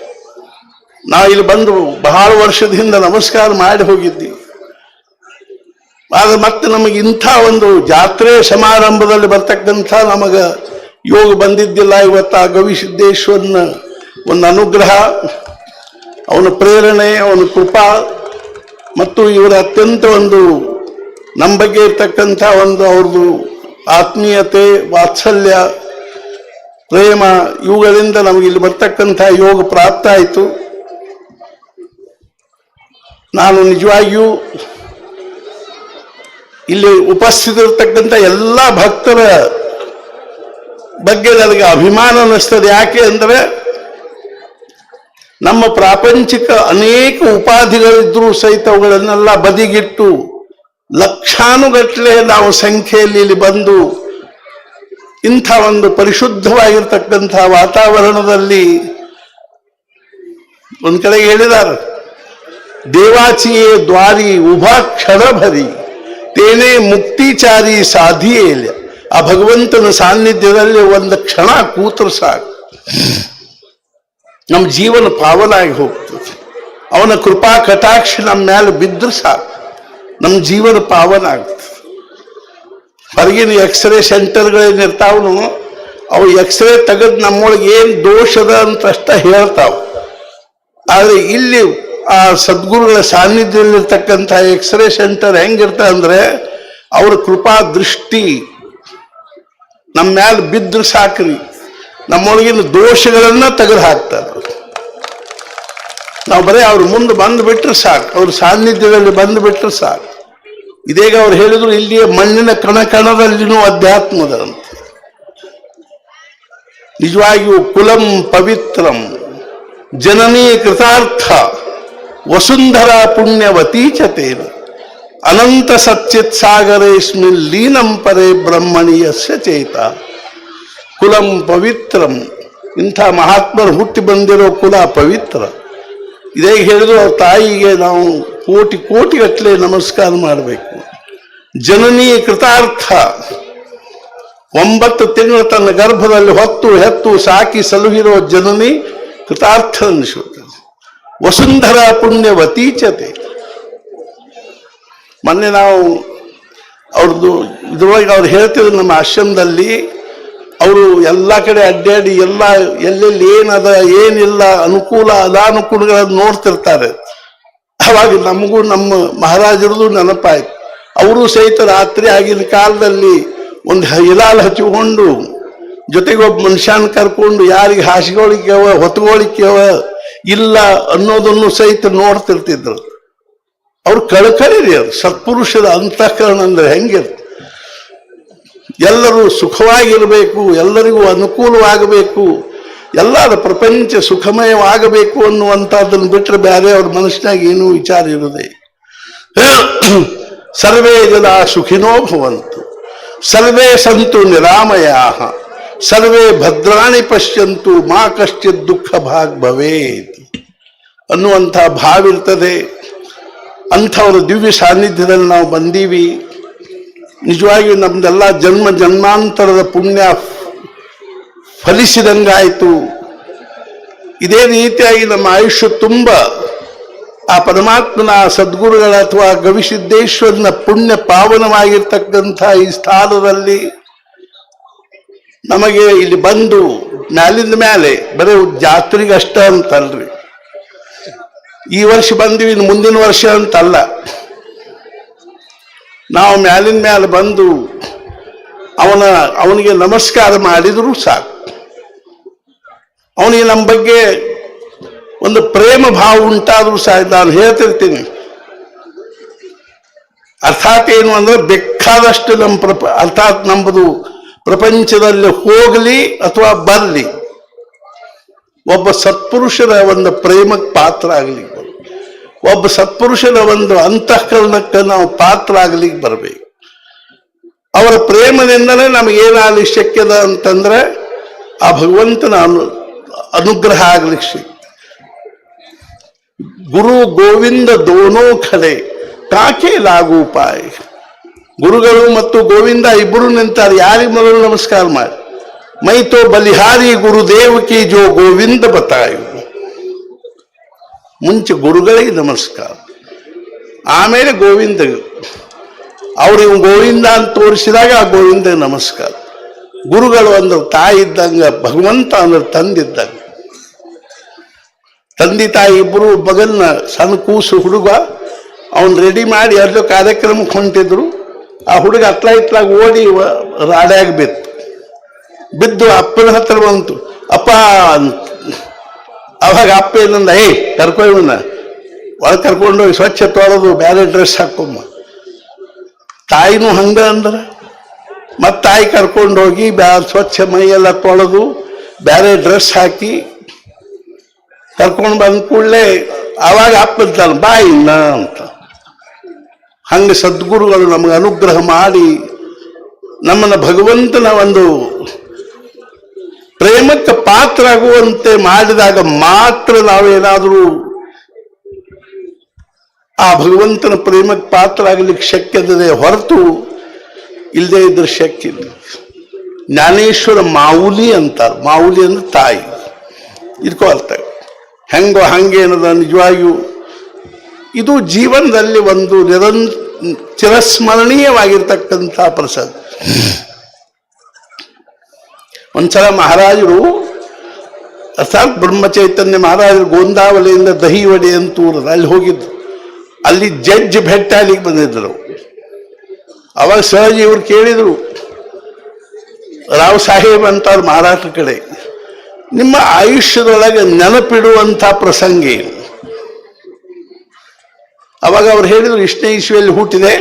Speaker 1: ನಾವು ಇಲ್ಲಿ ಬಂದು ಬಹಳ ವರ್ಷದಿಂದ ನಮಸ್ಕಾರ ಮಾಡಿ ಹೋಗಿದ್ದೀವಿ ಆದ್ರೆ ಮತ್ತೆ ನಮಗೆ ಇಂಥ ಒಂದು ಜಾತ್ರೆ ಸಮಾರಂಭದಲ್ಲಿ ಬರ್ತಕ್ಕಂಥ ನಮಗೆ ಯೋಗ ಬಂದಿದ್ದಿಲ್ಲ, ಇವತ್ತು ಆ ಗವಿಸಿದ್ದೇಶ್ವರನ ಒಂದು ಅನುಗ್ರಹ, ಅವನ ಪ್ರೇರಣೆ, ಅವನ ಕೃಪಾ, ಮತ್ತು ಇವರ ಅತ್ಯಂತ ಒಂದು ನಮ್ಮ ಬಗ್ಗೆ ಇರ್ತಕ್ಕಂಥ ಒಂದು ಅವ್ರದ್ದು ಆತ್ಮೀಯತೆ, ವಾತ್ಸಲ್ಯ, ಪ್ರೇಮ, ಇವುಗಳಿಂದ ನಮಗೆ ಇಲ್ಲಿ ಬರ್ತಕ್ಕಂಥ ಯೋಗ ಪ್ರಾಪ್ತ ಆಯಿತು. ನಾನು ನಿಜವಾಗಿಯೂ ಇಲ್ಲಿ ಉಪಸ್ಥಿತಿರ್ತಕ್ಕಂಥ ಎಲ್ಲ ಭಕ್ತರ ಬಗ್ಗೆ ನನಗೆ ಅಭಿಮಾನ ಅನ್ನಿಸ್ತದೆ. ಯಾಕೆ ಅಂದರೆ ನಮ್ಮ ಪ್ರಾಪಂಚಿಕ ಅನೇಕ ಉಪಾಧಿಗಳಿದ್ರೂ ಸಹಿತ ಅವುಗಳನ್ನೆಲ್ಲ ಬದಿಗಿಟ್ಟು ಲಕ್ಷಾನುಗಟ್ಟಲೆ ನಾವು ಸಂಖ್ಯೆಯಲ್ಲಿ ಇಲ್ಲಿ ಬಂದು ಇಂಥ ಒಂದು ಪರಿಶುದ್ಧವಾಗಿರ್ತಕ್ಕಂಥ ವಾತಾವರಣದಲ್ಲಿ ಒಂದ್ ಕಡೆ ಹೇಳಿದಾರೆ ದೇವಾಚಿಯೇ ದ್ವಾರಿ ಉಭಾ ಕ್ಷಣ ಭರಿ ತೇನೇ ಮುಕ್ತಿಚಾರಿ ಇಲ್ಲ ಆ ಭಗವಂತನ ಸಾನ್ನಿಧ್ಯದಲ್ಲಿ ಒಂದು ಕ್ಷಣ ಕೂತರು ಸಾಕು. ನಮ್ಮ ಜೀವನ ಪಾವನಾಗಿ ಹೋಗ್ತದೆ. ಅವನ ಕೃಪಾ ಕಟಾಕ್ಷ ನಮ್ಮ ಮೇಲೆ ಬಿದ್ದರು ಸಾಕು. ನಮ್ಮ ಜೀವನ ಪಾವನ ಆಗ್ತದೆ. ಹೊರಗಿನ ಎಕ್ಸ್ರೇ ಸೆಂಟರ್ಗಳೇನಿರ್ತಾವನು ಅವು ಎಕ್ಸ್ರೇ ತೆಗೆದು ನಮ್ಮೊಳಗೆ ಏನು ದೋಷದ ಅಂತಷ್ಟ ಹೇಳ್ತಾವ. ಆದ್ರೆ ಇಲ್ಲಿ ಆ ಸದ್ಗುರುಗಳ ಸಾನ್ನಿಧ್ಯದಲ್ಲಿರ್ತಕ್ಕಂಥ ಎಕ್ಸ್ರೇ ಸೆಂಟರ್ ಹೆಂಗಿರ್ತ ಅಂದ್ರೆ, ಅವ್ರ ಕೃಪಾ ದೃಷ್ಟಿ ನಮ್ಮ ಮ್ಯಾಲ ಬಿದ್ದರೆ ಸಾಕ್ರಿ. ನಮ್ಮೊಳಗಿನ ದೋಷಗಳನ್ನ ತೆಗೆದು ಹಾಕ್ತಾರೆ. ನಾವು ಬರೀ ಅವ್ರ ಮುಂದೆ ಬಂದು ಬಿಟ್ರೆ ಸಾಕು. ಅವ್ರ ಸಾನ್ನಿಧ್ಯದಲ್ಲಿ ಬಂದು ಬಿಟ್ರೆ ಸಾಕು. ಇದೀಗ ಅವ್ರು ಹೇಳಿದ್ರು ಇಲ್ಲಿಯ ಮಣ್ಣಿನ ಕಣ ಕಣದಲ್ಲಿನೂ ಅಧ್ಯಾತ್ಮದ ಅಂತ ನಿಜವಾಗಿಯೂ ಕುಲಂ ಪವಿತ್ರಂ ಜನನೀ ಕೃತಾರ್ಥ ವಸುಂಧರ ಪುಣ್ಯವತೀ ಚತೇನ. ಅನಂತ ಸಚ್ಚಿತ್ ಸಾಗರೇಸ್ಮಿನ್ ಲೀನಂ ಪರೇ ಬ್ರಹ್ಮಣೀಯಸ್ಯ ಚೇತ. ಕುಲಂ ಪವಿತ್ರಂ. ಇಂಥ ಮಹಾತ್ಮರು ಹುಟ್ಟಿ ಬಂದಿರೋ ಕುಲ ಪವಿತ್ರ. ಇದೇ ಹೇಳಿದ್ರು, ಅವ್ರ ತಾಯಿಗೆ ನಾವು ಕೋಟಿ ಕೋಟಿ ಗಟ್ಟಲೆ ನಮಸ್ಕಾರ ಮಾಡಬೇಕು. ಜನನೀ ಕೃತಾರ್ಥ. ಒಂಬತ್ತು ತಿಂಗಳು ತನ್ನ ಗರ್ಭದಲ್ಲಿ ಹೊತ್ತು, ಹೆತ್ತು, ಸಾಕಿ ಸಲುಹಿರೋ ಜನನಿ ಕೃತಾರ್ಥ ಅನ್ನಿಸುತ್ತೆ. ವಸುಂಧರ ಪುಣ್ಯವತೀಚತೆ ಮೊನ್ನೆ ನಾವು ಅವ್ರದ್ದು ಇದ್ರೊಳಗೆ ಅವ್ರು ಹೇಳ್ತಿದ್ರು ನಮ್ಮ ಆಶ್ರಮದಲ್ಲಿ ಅವರು ಎಲ್ಲ ಕಡೆ ಅಡ್ಡಾಡಿ ಎಲ್ಲ ಎಲ್ಲೆಲ್ಲಿ ಏನದ ಏನಿಲ್ಲ ಅನುಕೂಲ ಅನಾನುಕೂಲಗಳನ್ನು ನೋಡ್ತಿರ್ತಾರೆ. ಅವಾಗ ನಮಗೂ ನಮ್ಮ ಮಹಾರಾಜರದು ನೆನಪಾಯ್ತು. ಅವರು ಸಹಿತ ರಾತ್ರಿ ಆಗಿನ ಕಾಲದಲ್ಲಿ ಒಂದು ಹಿಲಾಲ್ ಹಚ್ಚಿಕೊಂಡು ಜೊತೆಗೆ ಒಬ್ಬ ಮನುಷ್ಯನ ಕರ್ಕೊಂಡು ಯಾರಿಗೆ ಹಾಸಿಗಳಿಕೆವ ಹೊತ್ಕೊಳ್ಳಿಕ್ಕೆವ ಇಲ್ಲ ಅನ್ನೋದನ್ನು ಸಹಿತ ನೋಡ್ತಿರ್ತಿದ್ರು. ಅವ್ರು ಕಳಕಳಿರಿ ಅವ್ರು ಸತ್ಪುರುಷರ ಅಂತಃಕರಣ ಅಂದ್ರೆ ಹೆಂಗಿರ್ತದೆ ಎಲ್ಲರೂ ಸುಖವಾಗಿರಬೇಕು, ಎಲ್ಲರಿಗೂ ಅನುಕೂಲವಾಗಬೇಕು ಎಲ್ಲರ ಪ್ರಪಂಚ ಸುಖಮಯವಾಗಬೇಕು ಅನ್ನುವಂಥದ್ದನ್ನು ಬಿಟ್ಟರೆ ಬೇರೆ ಅವ್ರ ಮನಸ್ಸಿನಾಗ ಏನೂ ವಿಚಾರ ಇರದೆ [clears throat] ಸರ್ವೇ ಜನ ಸುಖಿನೋ ಭವಂತು. ಸರ್ವೇ ಸಂತು ನಿರಾಮಯ ಸರ್ವೇ ಭದ್ರಾಣಿ ಪಶ್ಯಂತು ಮಾ ಕಶ್ಚಿತ್ ದುಃಖ ಭಾಗ್ ಭವೇತ್ ಅನ್ನುವಂಥ ಭಾವಿರ್ತದೆ ಅಂಥವ್ರ ದಿವ್ಯ ಸಾನ್ನಿಧ್ಯದಲ್ಲಿ ನಾವು ಬಂದೀವಿ. ನಿಜವಾಗಿಯೂ ನಮ್ದೆಲ್ಲ ಜನ್ಮ ಜನ್ಮಾಂತರದ ಪುಣ್ಯ ಫಲಿಸಿದಂಗಾಯಿತು. ಇದೇ ರೀತಿಯಾಗಿ ನಮ್ಮ ಆಯುಷ್ಯ ತುಂಬ ಆ ಪರಮಾತ್ಮನ ಸದ್ಗುರುಗಳ ಅಥವಾ ಗವಿಸಿದ್ದೇಶ್ವರನ ಪುಣ್ಯ ಪಾವನವಾಗಿರ್ತಕ್ಕಂಥ ಈ ಸ್ಥಾನದಲ್ಲಿ ನಮಗೆ ಇಲ್ಲಿ ಬಂದು ಮ್ಯಾಲಿಂದ ಮೇಲೆ ಬರೀ ಜಾತ್ರೆಗೆ ಅಷ್ಟ ಅಂತಲ್ರಿ ಈ ವರ್ಷ ಬಂದಿವಿ ಇನ್ನು ಮುಂದಿನ ವರ್ಷ ಅಂತಲ್ಲ. ನಾವು ಮ್ಯಾಲಿನ ಮ್ಯಾಲೆ ಬಂದು ಅವನ, ಅವನಿಗೆ ನಮಸ್ಕಾರ ಮಾಡಿದರೂ ಸಾಕು. ಅವನಿಗೆ ನಮ್ಮ ಬಗ್ಗೆ ಒಂದು ಪ್ರೇಮ ಭಾವ ಉಂಟಾದರೂ ಸಹ ನಾನು ಹೇಳ್ತಿರ್ತೀನಿ. ಅರ್ಥಾತ್ ಏನು ಅಂದ್ರೆ ಬೇಕಾದಷ್ಟು ನಮ್ಮ ಪ್ರಪ, ಅರ್ಥಾತ್ ನಮ್ಮದು ಪ್ರಪಂಚದಲ್ಲಿ ಹೋಗಲಿ ಅಥವಾ ಬರಲಿ, ಒಬ್ಬ ಸತ್ಪುರುಷರ ಒಂದು ಪ್ರೇಮಕ್ಕೆ ಪಾತ್ರ ಆಗಲಿ. ಒಬ್ಬ ಸತ್ಪುರುಷನ ಒಂದು ಅಂತಃಕರಣಕ್ಕೆ ನಾವು ಪಾತ್ರ ಆಗ್ಲಿಕ್ಕೆ ಬರಬೇಕು. ಅವರ ಪ್ರೇಮದಿಂದಲೇ ನಮಗೇನಾಗಲಿ ಶಕ್ಯದ ಅಂತಂದ್ರೆ ಆ ಭಗವಂತನ ಅನು, ಅನುಗ್ರಹ ಆಗ್ಲಿಕ್ಕೆ ಶಕ್ಯ ಗುರು ಗೋವಿಂದ ದೋನೋ ಖಡೆ ಕಾಕೆ ಲಾಗು ಗುರುಗಳು ಮತ್ತು ಗೋವಿಂದ ಇಬ್ಬರು ನಿಂತಾರೆ, ಯಾರಿಗೆ ಮೊದಲು ನಮಸ್ಕಾರ ಮಾಡಿ. ಮೈ ತೋ ಬಲಿಹಾರಿ ಗುರುದೇವ್ ಕಿ ಜೋ ಗೋವಿಂದ ಬತಾಯು. ಮುಂಚೆ ಗುರುಗಳಿಗೆ ನಮಸ್ಕಾರ. ಆಮೇಲೆ ಗೋವಿಂದ ಅವ್ರು ಇವ್ ಗೋವಿಂದ ಅಂತ ತೋರಿಸಿದಾಗ ಆ ಗೋವಿಂದ ನಮಸ್ಕಾರ. ಗುರುಗಳು ಅಂದ್ರೆ ತಾಯಿ ಇದ್ದಂಗ, ಭಗವಂತ ಅಂದ್ರೆ ತಂದಿದ್ದಂಗ ತಂದೆ ತಾಯಿ ಇಬ್ಬರು ಬಗಲ್ನ ಸಣ್ಣ ಕೂಸು ಹುಡುಗ, ಅವನ್ ರೆಡಿ ಮಾಡಿ ಎಲ್ಲೋ ಕಾರ್ಯಕ್ರಮಕ್ಕೆ ಹೊಂಟಿದ್ರು. ಆ ಹುಡುಗ ಅತ್ಲ ಇತ್ಲಾಗ ಓಡಿ ರಾಡ್ಯಾಗ ಬಿತ್ತು. ಬಿದ್ದು ಅಪ್ಪನ ಹತ್ರ ಬಂತು. ಅಪ್ಪ ಅಂತ ಅವಾಗ ಅಪ್ಪ ಏನಂದ ಕರ್ಕೊ ಇವನ್ನ ಒಳಗೆ ಕರ್ಕೊಂಡೋಗಿ ಸ್ವಚ್ಛ ತೊಳೆದು ಬೇರೆ ಡ್ರೆಸ್ ಹಾಕೊಮ್ಮ ತಾಯಿನೂ ಹಂಗ ಅಂದ್ರ, ಮತ್ ತಾಯಿ ಕರ್ಕೊಂಡೋಗಿ ಬ್ಯಾ, ಸ್ವಚ್ಛ ಮೈಯೆಲ್ಲ ತೊಳೆದು ಬೇರೆ ಡ್ರೆಸ್ ಹಾಕಿ, ಕರ್ಕೊಂಡು ಬಂದ ಕೂಡಲೇ ಅವಾಗ ಅಪ್ಪ ಇದ್ದಲ್ಲ ಬಾ ಇನ್ನ ಅಂತ. ಹಂಗ ಸದ್ಗುರುಗಳು ನಮಗೆ ಅನುಗ್ರಹ ಮಾಡಿ, ನಮ್ಮನ್ನ ಭಗವಂತನ ಒಂದು ಪ್ರೇಮಕ್ಕೆ ಪಾತ್ರ ಆಗುವಂತೆ ಮಾಡಿದಾಗ ಮಾತ್ರ ನಾವೇನಾದರೂ ಆ ಭಗವಂತನ ಪ್ರೇಮಕ್ಕೆ ಪಾತ್ರ ಆಗಲಿಕ್ಕೆ ಶಕ್ಯದದೆ ಹೊರತು ಇಲ್ಲದೆ ಇದ್ರೆ ಶಕ್ತಿ ಜ್ಞಾನೇಶ್ವರ ಮಾವುಲಿ ಅಂತಾರೆ ಮಾವುಲಿ ಅಂದ್ರೆ ತಾಯಿ. ಇದಕ್ಕೂ ಅರ್ಥ. ಹೆಂಗೋ ಹಂಗೇನದ ನಿಜವಾಗಿಯೂ ಇದು ಜೀವನದಲ್ಲಿ ಒಂದು ನಿರಂ ಚಿರಸ್ಮರಣೀಯವಾಗಿರ್ತಕ್ಕಂಥ ಪ್ರಸಾದ. ಒಂದ್ಸಲ ಮಹಾರಾಜರು ಅರ್ಥಾತ್ ಬ್ರಹ್ಮಚೈತನ್ಯ ಮಹಾರಾಜರು ಗೋಂದಾವಲಿಯಿಂದ ಅಂತ ಊರದ ಅಲ್ಲಿ ಹೋಗಿದ್ರು. ಅಲ್ಲಿ ಜಡ್ಜ್ ಭೆಟ್ಟಾಲಿಗೆ ಬಂದಿದ್ದರು ಅವಾಗ ಸಹಜ ಇವ್ರು ಕೇಳಿದರು, ರಾವ್ ಸಾಹೇಬ್ ಅಂತಾರ ಮಹಾರಾಷ್ಟ್ರ ಕಡೆ, ನಿಮ್ಮ ಆಯುಷ್ಯದೊಳಗೆ ನೆನಪಿಡುವಂಥ ಪ್ರಸಂಗ ಏನು? ಅವಾಗ ಅವ್ರು ಹೇಳಿದರು, ಇಷ್ಟನೇ ಇಸ್ವಿಯಲ್ಲಿ ಹುಟ್ಟಿದೆ,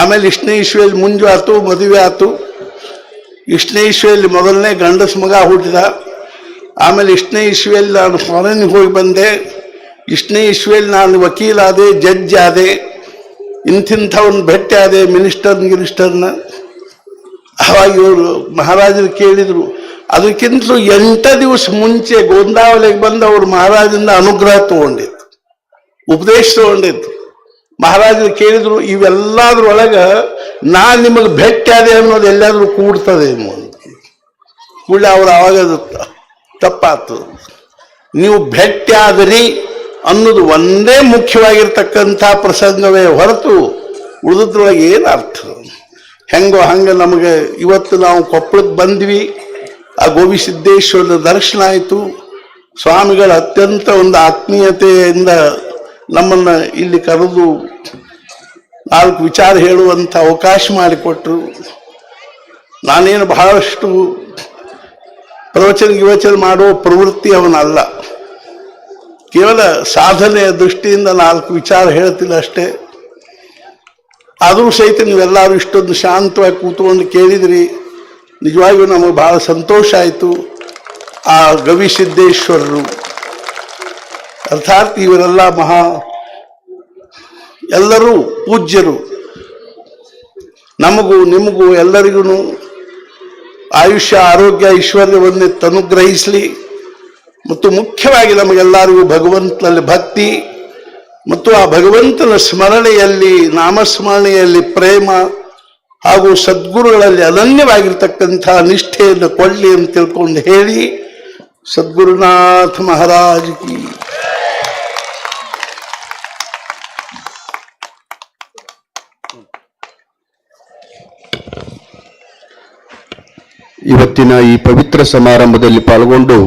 Speaker 1: ಆಮೇಲೆ ಇಷ್ಟನೇ ಇಸ್ವಿಯಲ್ಲಿ ಮುಂಜು ಆತು ಮದುವೆ ಆತು ಇಷ್ಟನೇ ಇಸ್ವಿಯಲ್ಲಿ ಮೊದಲನೇ ಗಂಡಸ ಮಗ ಹುಟ್ಟಿದ. ಆಮೇಲೆ ಇಷ್ಟನೇ ಇಸ್ವಿಯಲ್ಲಿ ನಾನು ಫಾರಿನ್ಗೆ ಹೋಗಿ ಬಂದೆ. ಇಷ್ಟನೇ ಇಸ್ವಿಯಲ್ಲಿ ನಾನು ವಕೀಲ್ ಆದೆ ಜಡ್ಜ್ ಆದೆ. ಇಂಥಿಂಥವನ್ನ ಭೇಟಿ ಆದೆ ಮಿನಿಸ್ಟರ್ನ, ಗಿನಿಸ್ಟರ್ನ. ಅವಾಗ ಇವರು ಮಹಾರಾಜರು ಕೇಳಿದರು. ಅದಕ್ಕಿಂತಲೂ ಎಂಟ ದಿವಸ ಮುಂಚೆ ಗೋಂದಾವಲಿಗೆ ಬಂದು ಅವರು ಮಹಾರಾಜರಿಂದ ಅನುಗ್ರಹ ತಗೊಂಡಿತ್ತು ಉಪದೇಶ ತಗೊಂಡಿದ್ದು ಮಹಾರಾಜರು ಕೇಳಿದ್ರು ಇವೆಲ್ಲದ್ರೊಳಗ ನಾ ನಿಮಗೆ ಭೇಟಿಯಾದೆ ಅನ್ನೋದು ಎಲ್ಲಾದರೂ ಕೂಡ್ತದೆ ಕೂಡಲೇ ಅವ್ರು ಅವಾಗ ತಪ್ಪಾತು. ನೀವು ಭೇಟಿ ಆದ್ರಿ ಅನ್ನೋದು ಒಂದೇ ಮುಖ್ಯವಾಗಿರ್ತಕ್ಕಂಥ ಪ್ರಸಂಗವೇ ಹೊರತು ಉಳಿದ್ರೊಳಗೆ ಏನು ಅರ್ಥ? ಹೆಂಗೋ ಹಂಗೆ ನಮಗೆ ಇವತ್ತು ನಾವು ಕೊಪ್ಪಳಕ್ಕೆ ಬಂದ್ವಿ, ಆ ಗೋವಿಸಿದ್ದೇಶ್ವರನ ದರ್ಶನ ಆಯಿತು. ಸ್ವಾಮಿಗಳ ಅತ್ಯಂತ ಒಂದು ಆತ್ಮೀಯತೆಯಿಂದ ನಮ್ಮನ್ನ ಇಲ್ಲಿ ಕರೆದು ನಾಲ್ಕು ವಿಚಾರ ಹೇಳುವಂಥ ಅವಕಾಶ ಮಾಡಿಕೊಟ್ರು. ನಾನೇನು ಬಹಳಷ್ಟು ಪ್ರವಚನ ಗಿವಚನ ಮಾಡುವ ಪ್ರವೃತ್ತಿ ಅವನಲ್ಲ. ಕೇವಲ ಸಾಧನೆಯ ದೃಷ್ಟಿಯಿಂದ ನಾಲ್ಕು ವಿಚಾರ ಹೇಳ್ತಿಲ್ಲ ಅಷ್ಟೇ. ಆದರೂ ಸಹಿತ ನೀವೆಲ್ಲರೂ ಇಷ್ಟೊಂದು ಶಾಂತವಾಗಿ ಕೂತ್ಕೊಂಡು ಕೇಳಿದ್ರಿ. ನಿಜವಾಗಿಯೂ ನಮಗೆ ಭಾಳ ಸಂತೋಷ ಆಯಿತು. ಆ ಗವಿಸಿದ್ದೇಶ್ವರರು. ಅರ್ಥಾತ್ ಇವರೆಲ್ಲ ಮಹಾ ಎಲ್ಲರೂ ಪೂಜ್ಯರು. ನಮಗೂ ನಿಮಗೂ ಎಲ್ಲರಿಗೂ ಆಯುಷ್ಯ, ಆರೋಗ್ಯ, ಐಶ್ವರ್ಯವನ್ನೇ ತನುಗ್ರಹಿಸಲಿ. ಮತ್ತು ಮುಖ್ಯವಾಗಿ ನಮಗೆಲ್ಲರಿಗೂ ಭಗವಂತನಲ್ಲಿ ಭಕ್ತಿ ಮತ್ತು ಆ ಭಗವಂತನ ಸ್ಮರಣೆಯಲ್ಲಿ, ನಾಮಸ್ಮರಣೆಯಲ್ಲಿ ಪ್ರೇಮ ಹಾಗೂ ಸದ್ಗುರುಗಳಲ್ಲಿ ಅನನ್ಯವಾಗಿರ್ತಕ್ಕಂಥ ನಿಷ್ಠೆಯನ್ನು ಕೊಳ್ಳಿ ಅಂತ ತಿಳ್ಕೊಂಡು ಹೇಳಿ, ಸದ್ಗುರುನಾಥ ಮಹಾರಾಜ್ ಕಿ
Speaker 2: ಇವತ್ತಿನ ಈ ಪವಿತ್ರ ಸಮಾರಂಭದಲ್ಲಿ ಪಾಲ್ಗೊಂಡು